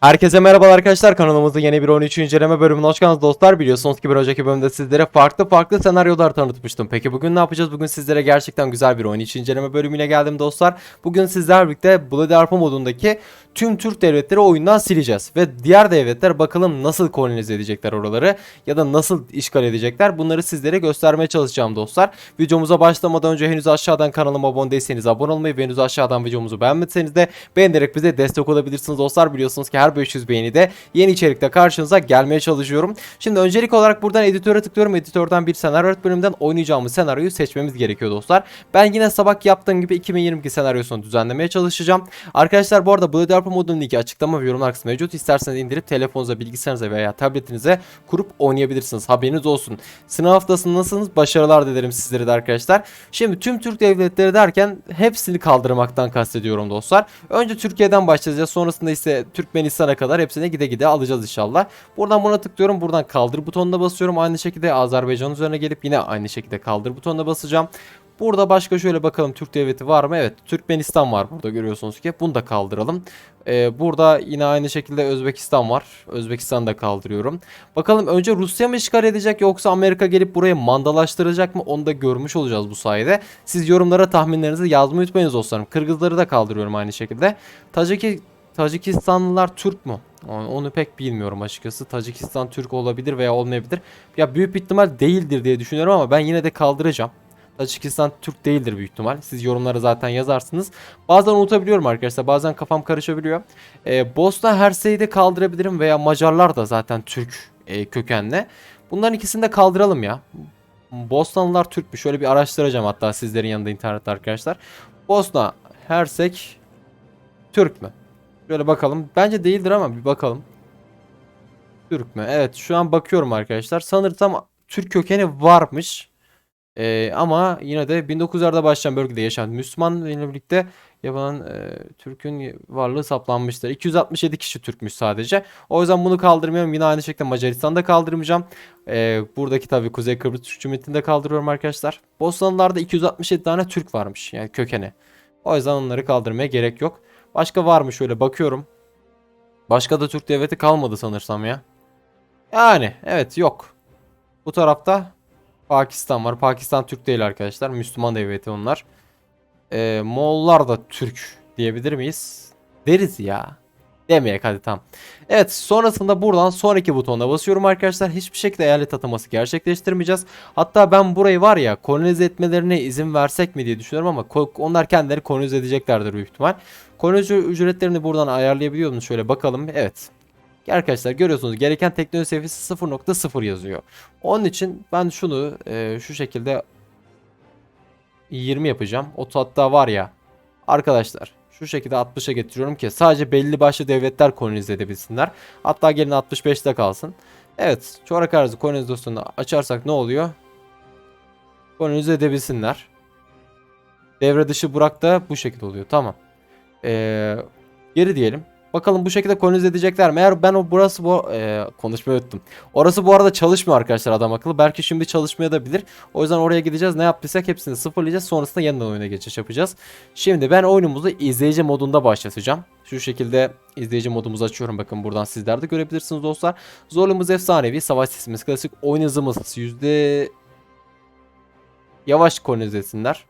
Herkese merhabalar arkadaşlar kanalımızın yeni bir 13. inceleme bölümüne hoş geldiniz dostlar. Biliyorsunuz ki bir önceki bölümde sizlere farklı farklı senaryolar tanıtmıştım. Peki bugün ne yapacağız? Bugün sizlere gerçekten güzel bir 13. inceleme bölümüyle geldim dostlar. Bugün sizlerle birlikte Bloody Arpa modundaki tüm Türk devletleri oyundan sileceğiz. Ve diğer devletler bakalım nasıl kolonize edecekler oraları ya da nasıl işgal edecekler? Bunları sizlere göstermeye çalışacağım dostlar. Videomuza başlamadan önce henüz aşağıdan kanalıma abone değilseniz abone olmayı ve henüz aşağıdan videomuzu beğenmediyseniz de beğenerek bize destek olabilirsiniz dostlar. Biliyorsunuz ki her 500 beğeni de yeni içerikte karşınıza gelmeye çalışıyorum. Şimdi öncelik olarak buradan editöre tıklıyorum. Editörden bir senaryo bölümünden oynayacağımız senaryoyu seçmemiz gerekiyor dostlar. Ben yine sabah yaptığım gibi 2022 senaryosunu düzenlemeye çalışacağım. Arkadaşlar bu arada Blood Arpa modunun linki açıklama ve yorumlar kısmında mevcut. İsterseniz indirip telefonunuza, bilgisayarınıza veya tabletinize kurup oynayabilirsiniz. Haberiniz olsun. Sınav haftasındasınız. Başarılar dilerim sizlere de arkadaşlar. Şimdi tüm Türk devletleri derken hepsini kaldırmaktan kastediyorum dostlar. Önce Türkiye'den başlayacağız. Sonrasında ise Türkmenistan'a kadar hepsine gide gide alacağız inşallah. Buradan buna tıklıyorum. Buradan kaldır butonuna basıyorum. Aynı şekilde Azerbaycan üzerine gelip yine aynı şekilde kaldır butonuna basacağım. Burada başka şöyle bakalım Türk devleti var mı? Evet Türkmenistan var burada görüyorsunuz ki. Bunu da kaldıralım. Ee, burada yine aynı şekilde Özbekistan var. Özbekistan'ı da kaldırıyorum. Bakalım önce Rusya mı işgal edecek yoksa Amerika gelip burayı mandalaştıracak mı? Onu da görmüş olacağız bu sayede. Siz yorumlara tahminlerinizi yazmayı unutmayınız dostlarım. Kırgızları da kaldırıyorum aynı şekilde. Taciki Tacikistanlılar Türk mü? Onu pek bilmiyorum açıkçası. Tacikistan Türk olabilir veya olmayabilir. Ya büyük ihtimal değildir diye düşünüyorum ama ben yine de kaldıracağım. Tacikistan Türk değildir büyük ihtimal. Siz yorumlara zaten yazarsınız. Bazen unutabiliyorum arkadaşlar. Bazen kafam karışabiliyor. Ee, Bosna Hersey'i de kaldırabilirim veya Macarlar da zaten Türk e, kökenli. Bunların ikisini de kaldıralım ya. Bosnalılar Türk mü? Şöyle bir araştıracağım hatta sizlerin yanında internette arkadaşlar. Bosna Hersek Türk mü? Şöyle bakalım. Bence değildir ama bir bakalım. Türk mü? Evet şu an bakıyorum arkadaşlar. Sanırsam Türk kökeni varmış. Ee, ama yine de 1900'lerde başlayan bölgede yaşayan Müslüman ile birlikte yapılan e, Türk'ün varlığı saplanmıştır. 267 kişi Türkmüş sadece. O yüzden bunu kaldırmıyorum. Yine aynı şekilde Macaristan'da kaldırmayacağım. Ee, buradaki tabii Kuzey Kıbrıs Türk Cumhuriyeti'ni de kaldırıyorum arkadaşlar. Bosnalılarda 267 tane Türk varmış yani kökeni. O yüzden onları kaldırmaya gerek yok. Başka var mı şöyle bakıyorum. Başka da Türk devleti kalmadı sanırsam ya. Yani evet yok. Bu tarafta Pakistan var. Pakistan Türk değil arkadaşlar. Müslüman devleti onlar. Ee, Moğollar da Türk diyebilir miyiz? Deriz ya. Demeyek hadi tamam. Evet sonrasında buradan sonraki butonuna basıyorum arkadaşlar. Hiçbir şekilde eyalet ataması gerçekleştirmeyeceğiz. Hatta ben burayı var ya kolonize etmelerine izin versek mi diye düşünüyorum ama onlar kendileri kolonize edeceklerdir büyük ihtimal. Kolonize ücretlerini buradan ayarlayabiliyor musunuz? Şöyle bakalım. Evet. Arkadaşlar görüyorsunuz gereken teknoloji seviyesi 0.0 yazıyor. Onun için ben şunu e, şu şekilde 20 yapacağım. O hatta var ya arkadaşlar şu şekilde 60'a getiriyorum ki sadece belli başlı devletler kolonize edebilsinler. Hatta gelin 65'te kalsın. Evet çorak arazı kolonizasyonu açarsak ne oluyor? Kolonize edebilsinler. Devre dışı bırak da bu şekilde oluyor. Tamam. Ee, geri diyelim. Bakalım bu şekilde kolonize edecekler mi? Eğer ben o burası bu e, konuşmayı unuttum. Orası bu arada çalışmıyor arkadaşlar adam akıllı. Belki şimdi çalışmaya da bilir. O yüzden oraya gideceğiz. Ne yaptıysak hepsini sıfırlayacağız. Sonrasında yeniden oyuna geçiş yapacağız. Şimdi ben oyunumuzu izleyici modunda başlatacağım. Şu şekilde izleyici modumuzu açıyorum. Bakın buradan sizler de görebilirsiniz dostlar. Zorluğumuz efsanevi. Savaş sesimiz klasik. Oyun hızımız yüzde... Yavaş kolonize etsinler.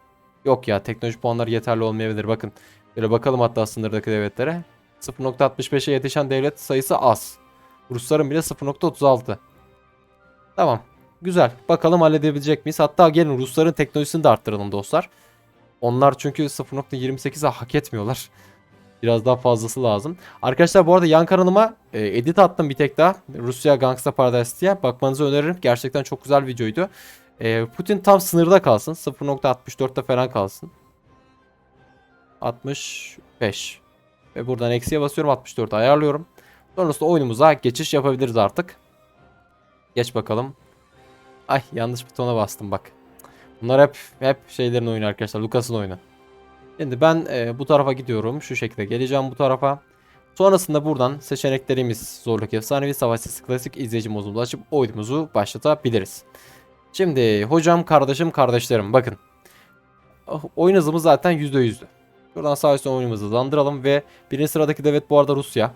Yok ya teknoloji puanları yeterli olmayabilir. Bakın. Böyle bakalım hatta sınırdaki devletlere. 0.65'e yetişen devlet sayısı az. Rusların bile 0.36. Tamam. Güzel. Bakalım halledebilecek miyiz? Hatta gelin Rusların teknolojisini de arttıralım dostlar. Onlar çünkü 0.28'e hak etmiyorlar. Biraz daha fazlası lazım. Arkadaşlar bu arada yan kanalıma e, edit attım bir tek daha. Rusya Gangsta Paradise diye. Bakmanızı öneririm. Gerçekten çok güzel videoydu. E, Putin tam sınırda kalsın. 0.64'te falan kalsın. 65. Ve buradan eksiye basıyorum 64 ayarlıyorum. Sonrasında oyunumuza geçiş yapabiliriz artık. Geç bakalım. Ay yanlış butona bastım bak. Bunlar hep hep şeylerin oyunu arkadaşlar. Lucas'ın oyunu. Şimdi ben e, bu tarafa gidiyorum. Şu şekilde geleceğim bu tarafa. Sonrasında buradan seçeneklerimiz zorluk efsanevi savaş sesi klasik izleyici modumuzu açıp oyunumuzu başlatabiliriz. Şimdi hocam kardeşim kardeşlerim bakın. Oh, Oyun hızımız zaten %100'dü. Şuradan sağ üstten oyunumuzu hızlandıralım ve birinci sıradaki devlet bu arada Rusya.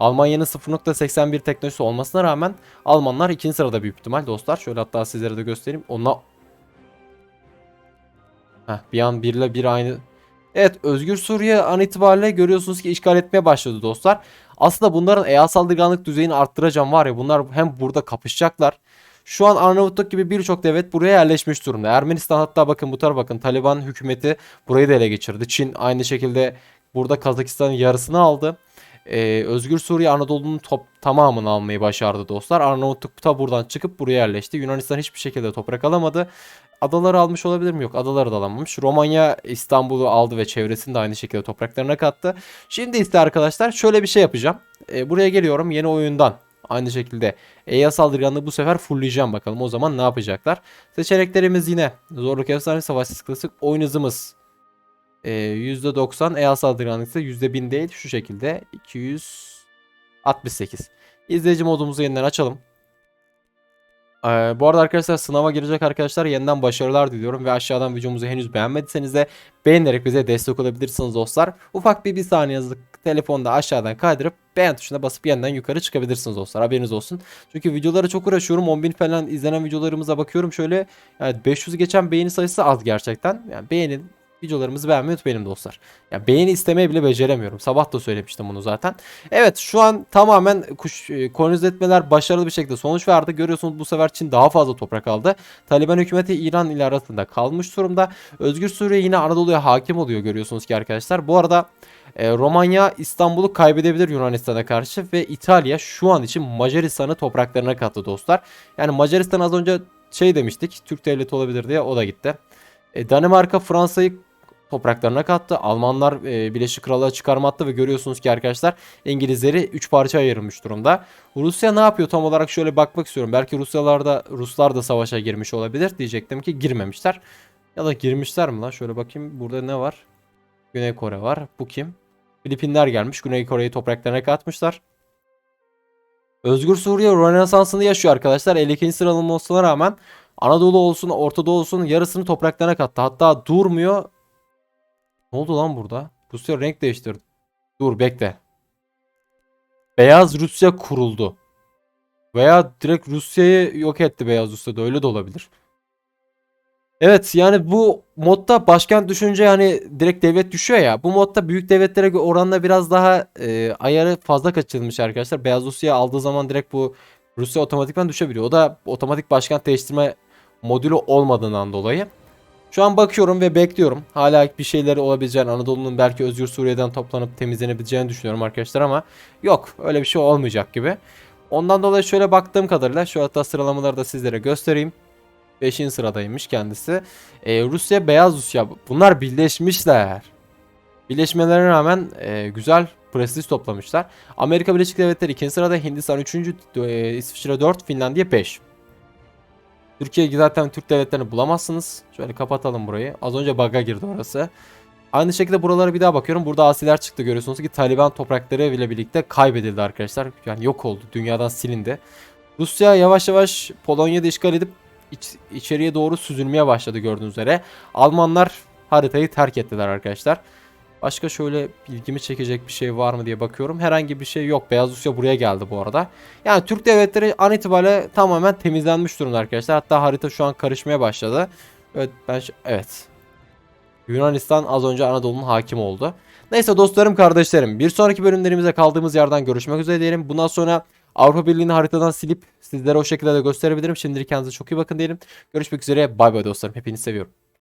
Almanya'nın 0.81 teknolojisi olmasına rağmen Almanlar ikinci sırada büyük ihtimal dostlar. Şöyle hatta sizlere de göstereyim. Ona Heh, bir an birle bir aynı. Evet Özgür Suriye an itibariyle görüyorsunuz ki işgal etmeye başladı dostlar. Aslında bunların EA saldırganlık düzeyini arttıracağım var ya bunlar hem burada kapışacaklar. Şu an Arnavutluk gibi birçok devlet buraya yerleşmiş durumda. Ermenistan hatta bakın bu tarafa bakın Taliban hükümeti burayı da ele geçirdi. Çin aynı şekilde burada Kazakistan'ın yarısını aldı. Ee, Özgür Suriye Anadolu'nun top tamamını almayı başardı dostlar. Arnavutluk da buradan çıkıp buraya yerleşti. Yunanistan hiçbir şekilde toprak alamadı. Adaları almış olabilir mi? Yok adaları da alamamış. Romanya İstanbul'u aldı ve çevresini de aynı şekilde topraklarına kattı. Şimdi ise arkadaşlar şöyle bir şey yapacağım. Ee, buraya geliyorum yeni oyundan. Aynı şekilde EA saldırganlığı bu sefer fullleyeceğim bakalım o zaman ne yapacaklar. Seçeneklerimiz yine zorluk efsane savaşsız klasik oyun hızımız ee, %90 EA saldırganlık ise %1000 değil şu şekilde 268. İzleyici modumuzu yeniden açalım. Ee, bu arada arkadaşlar sınava girecek arkadaşlar yeniden başarılar diliyorum ve aşağıdan videomuzu henüz beğenmediyseniz de beğenerek bize destek olabilirsiniz dostlar. Ufak bir bir saniyenizi telefonda aşağıdan kaydırıp beğen tuşuna basıp yeniden yukarı çıkabilirsiniz dostlar haberiniz olsun. Çünkü videolara çok uğraşıyorum 10.000 falan izlenen videolarımıza bakıyorum şöyle yani 500 geçen beğeni sayısı az gerçekten. Yani beğenin videolarımızı beğenmeyi unutmayın dostlar. Ya beğeni istemeye bile beceremiyorum. Sabah da söylemiştim bunu zaten. Evet şu an tamamen kuş e, kolonize etmeler başarılı bir şekilde sonuç verdi. Görüyorsunuz bu sefer Çin daha fazla toprak aldı. Taliban hükümeti İran ile arasında kalmış durumda. Özgür Suriye yine Anadolu'ya hakim oluyor görüyorsunuz ki arkadaşlar. Bu arada e, Romanya İstanbul'u kaybedebilir Yunanistan'a karşı ve İtalya şu an için Macaristan'ı topraklarına kattı dostlar. Yani Macaristan az önce şey demiştik Türk devleti olabilir diye o da gitti. E, Danimarka Fransa'yı topraklarına kattı. Almanlar e, Birleşik Krallığa çıkarma attı ve görüyorsunuz ki arkadaşlar İngilizleri 3 parça ayırmış durumda. Rusya ne yapıyor tam olarak şöyle bakmak istiyorum. Belki Rusyalar da Ruslar da savaşa girmiş olabilir diyecektim ki girmemişler. Ya da girmişler mi lan? Şöyle bakayım burada ne var? Güney Kore var. Bu kim? Filipinler gelmiş. Güney Kore'yi topraklarına katmışlar. Özgür Suriye Rönesans'ını yaşıyor arkadaşlar. 52. sıralamasına rağmen Anadolu olsun, Orta Doğu olsun yarısını topraklarına kattı. Hatta durmuyor. Ne oldu lan burada? Rusya renk değiştirdi. Dur bekle. Beyaz Rusya kuruldu. Veya direkt Rusya'yı yok etti Beyaz Rusya'da öyle de olabilir. Evet yani bu modda başkent düşünce yani direkt devlet düşüyor ya. Bu modda büyük devletlere oranla biraz daha e, ayarı fazla kaçırılmış arkadaşlar. Beyaz Rusya aldığı zaman direkt bu Rusya otomatikman düşebiliyor. O da otomatik başkent değiştirme modülü olmadığından dolayı. Şu an bakıyorum ve bekliyorum. Hala bir şeyleri olabileceğini, Anadolu'nun belki Özgür Suriye'den toplanıp temizlenebileceğini düşünüyorum arkadaşlar ama yok öyle bir şey olmayacak gibi. Ondan dolayı şöyle baktığım kadarıyla şu hatta sıralamaları da sizlere göstereyim. 5. sıradaymış kendisi. Ee, Rusya, Beyaz Rusya bunlar birleşmişler. Birleşmelerine rağmen e, güzel prestij toplamışlar. Amerika Birleşik Devletleri 2. sırada, Hindistan 3. E, İsviçre 4, Finlandiya 5. Türkiye zaten Türk devletlerini bulamazsınız. Şöyle kapatalım burayı. Az önce bug'a girdi orası. Aynı şekilde buralara bir daha bakıyorum. Burada asiler çıktı görüyorsunuz ki Taliban toprakları ile birlikte kaybedildi arkadaşlar. Yani yok oldu. Dünyadan silindi. Rusya yavaş yavaş Polonya'da işgal edip iç, içeriye doğru süzülmeye başladı gördüğünüz üzere. Almanlar haritayı terk ettiler arkadaşlar. Başka şöyle ilgimi çekecek bir şey var mı diye bakıyorum. Herhangi bir şey yok. Beyaz Rusya buraya geldi bu arada. Yani Türk devletleri an itibariyle tamamen temizlenmiş durumda arkadaşlar. Hatta harita şu an karışmaya başladı. Evet ben evet. Yunanistan az önce Anadolu'nun hakim oldu. Neyse dostlarım kardeşlerim bir sonraki bölümlerimize kaldığımız yerden görüşmek üzere diyelim. Bundan sonra Avrupa Birliği'ni haritadan silip sizlere o şekilde de gösterebilirim. Şimdilik kendinize çok iyi bakın diyelim. Görüşmek üzere bay bay dostlarım. Hepinizi seviyorum.